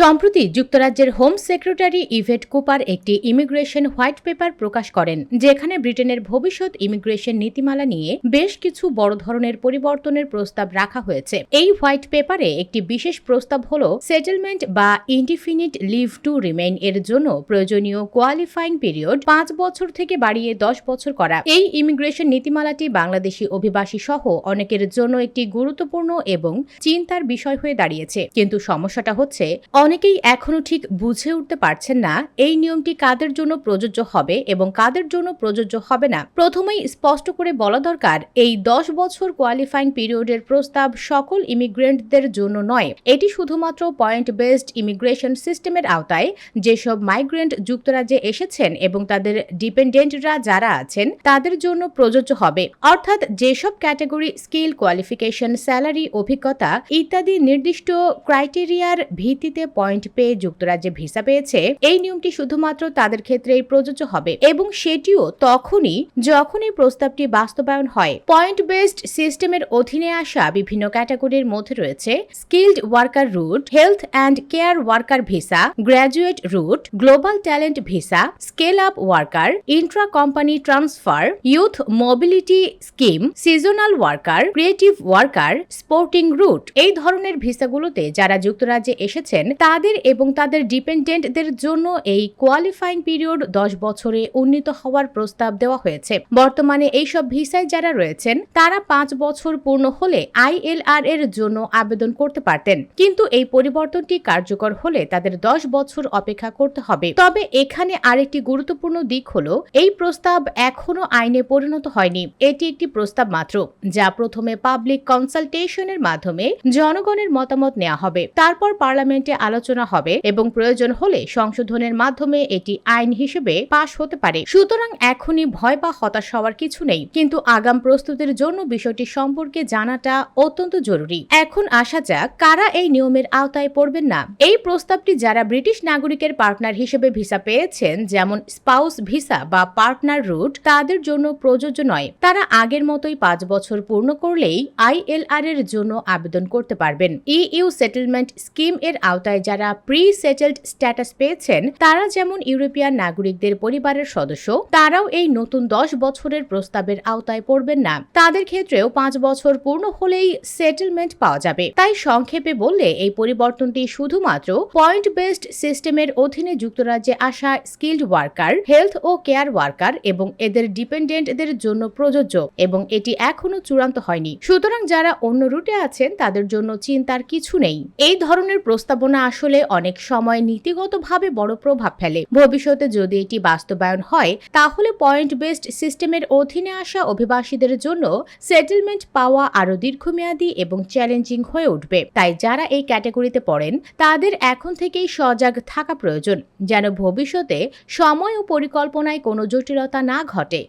সম্প্রতি যুক্তরাজ্যের home secretary Yvette Cooper একটি ইমিগ্রেশন হোয়াইট পেপার প্রকাশ করেন, যেখানে ব্রিটেনের ভবিষ্যৎ ইমিগ্রেশন নীতিমালা নিয়ে বেশ কিছু বড় ধরনের পরিবর্তনের প্রস্তাব রাখা হয়েছে। এই হোয়াইট পেপারে একটি বিশেষ প্রস্তাব হল, সেটেলমেন্ট বা ইন্ডিফিনিট লিভ টু রিমেইন এর জন্য প্রয়োজনীয় কোয়ালিফাইং পিরিয়ড পাঁচ বছর থেকে বাড়িয়ে দশ বছর করা। এই ইমিগ্রেশন নীতিমালাটি বাংলাদেশি অভিবাসী সহ অনেকের জন্য একটি গুরুত্বপূর্ণ এবং চিন্তার বিষয় হয়ে দাঁড়িয়েছে। কিন্তু সমস্যাটা হচ্ছে অনেকেই এখনও ঠিক বুঝে উঠতে পারছেন না এই নিয়মটি কাদের জন্য প্রযোজ্য হবে এবং কাদের জন্য প্রযোজ্য হবে না। প্রথমেই স্পষ্ট করে বলা দরকার, এই দশ বছর কোয়ালিফাইং পিরিয়ডের প্রস্তাব সকল ইমিগ্রেন্টদের জন্য নয়। এটি শুধুমাত্র পয়েন্ট বেসড ইমিগ্রেশন সিস্টেমের আওতায়, যেসব মাইগ্রেন্ট যুক্তরাজ্যে এসেছেন এবং তাদের ডিপেন্ডেন্টরা যারা আছেন, তাদের জন্য প্রযোজ্য হবে। অর্থাৎ যেসব ক্যাটাগরি স্কিল কোয়ালিফিকেশন স্যালারি অভিজ্ঞতা ইত্যাদি নির্দিষ্ট ক্রাইটেরিয়ার ভিত্তিতে পয়েন্ট পেয়ে যুক্তরাজ্যে ভিসা পেয়েছে, এই নিয়মটি শুধুমাত্র তাদের ক্ষেত্রেই প্রযোজ্য হবে এবং সেটিও তখনই যখন এই প্রস্তাবটি বাস্তবায়ন হয়। পয়েন্ট বেসড সিস্টেমের অধীনে আসা বিভিন্ন ক্যাটাগরির মধ্যে রয়েছে skilled worker route, health and care worker visa, graduate route, global talent visa, scale up worker, intra company transfer, youth mobility scheme, seasonal worker, creative worker, sporting route. এই ধরনের ভিসাগুলোতে যারা যুক্তরাজ্যে এসেছেন তাদের এবং তাদের ডিপেন্ডেন্টদের জন্য এই কোয়ালিফাইং পিরিয়ড দশ বছরে উন্নীত হওয়ার প্রস্তাব দেওয়া হয়েছে। বর্তমানে এইসব ভিসায় যারা রয়েছেন, তারা পাঁচ বছর পূর্ণ হলে আইএলআর এর জন্য আবেদন করতে পারতেন। কিন্তু এই পরিবর্তনটি কার্যকর হলে তাদের দশ বছর অপেক্ষা করতে হবে। তবে এখানে আরেকটি গুরুত্বপূর্ণ দিক হলো, এই প্রস্তাব এখনও আইনে পরিণত হয়নি। এটি একটি প্রস্তাব মাত্র, যা প্রথমে পাবলিক কনসালটেশনের মাধ্যমে জনগণের মতামত নেওয়া হবে। তারপর পার্লামেন্টে আলোচনা হবে এবং প্রয়োজন হলে সংশোধনের মাধ্যমে এটি আইন হিসেবে পাশ হতে পারে। সুতরাং এখনই ভয় বা হতাশ হওয়ার কিছু নেই, কিন্তু আগাম প্রস্তুতির জন্য বিষয়টি সম্পর্কে জানাটা অত্যন্ত জরুরি। এখন আসা যাক, কারা এই নিয়মের আওতায় পড়বেন না? এই প্রস্তাবটি যারা ব্রিটিশ নাগরিকের পার্টনার হিসেবে ভিসা পেয়েছেন, যেমন স্পাউস ভিসা বা পার্টনার রুট, তাদের জন্য প্রযোজ্য নয়। তারা আগের মতোই পাঁচ বছর পূর্ণ করলেই আইএলআর এর জন্য আবেদন করতে পারবেন। ইইউ সেটেলমেন্ট স্কিম এর আওতায় যারা প্রি সেটেলড স্ট্যাটাস পেয়েছেন, তারা যেমন ইউরোপিয়ান নাগরিকদের পরিবারের সদস্য, তারাও এই নতুন দশ বছরের প্রস্তাবের আওতায় পড়বেন না। তাদের ক্ষেত্রেও পাঁচ বছর পূর্ণ হলেই সেটেলমেন্ট পাওয়া যাবে। তাই সংক্ষেপে বললে, এই পরিবর্তনটি শুধুমাত্র পয়েন্ট বেসড সিস্টেমের অধীনে যুক্তরাজ্যে আসা স্কিল্ড ওয়ার্কার হেলথ ও কেয়ার ওয়ার্কার এবং এদের ডিপেন্ডেন্টদের জন্য প্রযোজ্য এবং এটি এখনও চূড়ান্ত হয়নি। সুতরাং যারা অন্য রুটে আছেন, তাদের জন্য চিন্তার কিছু নেই। এই ধরনের প্রস্তাবনা আসলে অনেক সময় নীতিগতভাবে বড় প্রভাব ফেলে। ভবিষ্যতে যদি এটি বাস্তবায়ন হয়, তাহলে পয়েন্ট বেসড সিস্টেমের অধীনে আসা অভিবাসীদের জন্য সেটেলমেন্ট পাওয়া আরও দীর্ঘমেয়াদী এবং চ্যালেঞ্জিং হয়ে উঠবে। তাই যারা এই ক্যাটাগরিতে পড়েন, তাদের এখন থেকেই সজাগ থাকা প্রয়োজন, যেন ভবিষ্যতে সময় ও পরিকল্পনায় কোনো জটিলতা না ঘটে।